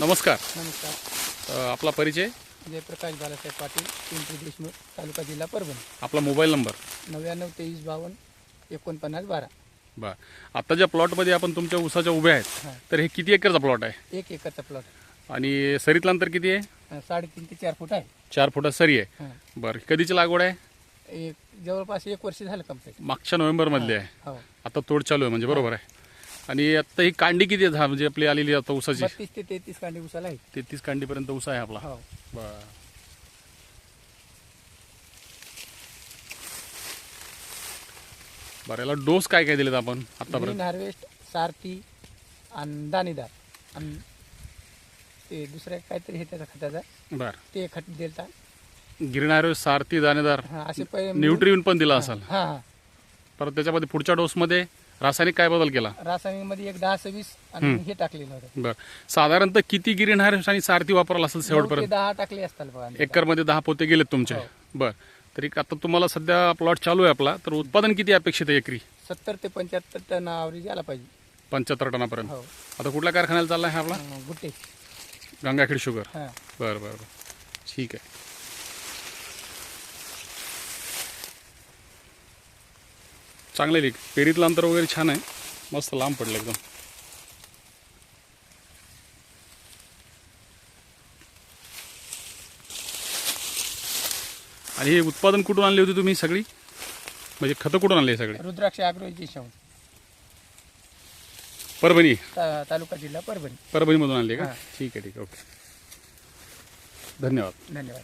नमस्कार. नमस्कार. अ, आपला परिचय? जयप्रकाश बालासाहेब पाटील पिंपरी देशमुख तालुका जिल्हा परभणी. आपला मोबाईल नंबर? नव्याण्णव तेवीस बावन्न एकोणपन्नास बारा. बर. आता ज्या प्लॉटमध्ये आपण तुमच्या ऊसाच्या उभ्या आहेत तर हे किती एकरचा प्लॉट आहे? एक एकरचा प्लॉट. आणि सरीतलं अंतर किती आहे? साडेतीन ते चार फूट आहे. चार फुटात सरी आहे. हां. बरं. कधीची लागवड आहे? एक जवळपास एक वर्ष झालं कंप्लीट मागच्या नोव्हेंबरमधली आहे. हो. आता तोड चालू आहे म्हणजे बरोबर आहे. आणि आता ही कांडी किती आहे हा? म्हणजे आपली आलेली आता ऊसाची? बत्तीस ते तेहतीस कांडी उसाला आहे. तेहतीस कांडीपर्यंत ऊस आहे आपला. हो. बर. बरं याला डोस काय काय दिलेत आपण आतापर्यंत? ग्रीन हार्वेस्ट सारथी आणि दाणेदार. आणि ते दुसऱ्या काहीतरी हे त्याचा खताचा बर. ते खत दिलता. गिरणार सारथी दाणेदार. हां असे पहिले न्यूट्रिन पण दिला असाल. हां हां. परत त्याच्यामध्ये पुढच्या डोसमध्ये रासायनिक काय बदल केला? रासायनिकमध्ये एक दहा सव्वीस आणि हे टाकलेलं होतं. बर. साधारणतः किती गिरीन हार्वेस्ट आणि सारथी वापरला असेल शेवटपर्यंत? दहा टाकले असतात बघा. आम्ही. एकरमध्ये दहा पोते गेलेत तुमचे. हो. बर. तरी आता तुम्हाला सध्या प्लॉट चालू आहे आपला. तर उत्पादन किती अपेक्षित आहे एकरी? सत्तर ते पंच्याहत्तर टन आवरेज यायला पाहिजे. पंच्याहत्तर टनापर्यंत. हो. आता कुठल्या कारखान्याला चालला आहे आपला? गंगाखेड शुगर. हां. बरं बरं बरं. ठीक आहे. चांगलं आहे पेरीतलं अंतर वगैरे छान आहे. मस्त लांब पडलं एकदम. आणि हे उत्पादन कुठून आणली होती तुम्ही सगळी? म्हणजे खतं कुठून आणली सगळी? रुद्राक्ष अग्रोजी शाहू परभणी. ता- तालुका जिल्हा परभणी. परभणीमधून आणली का? हां. ठीक आहे ठीक आहे. ओके. धन्यवाद. धन्यवाद.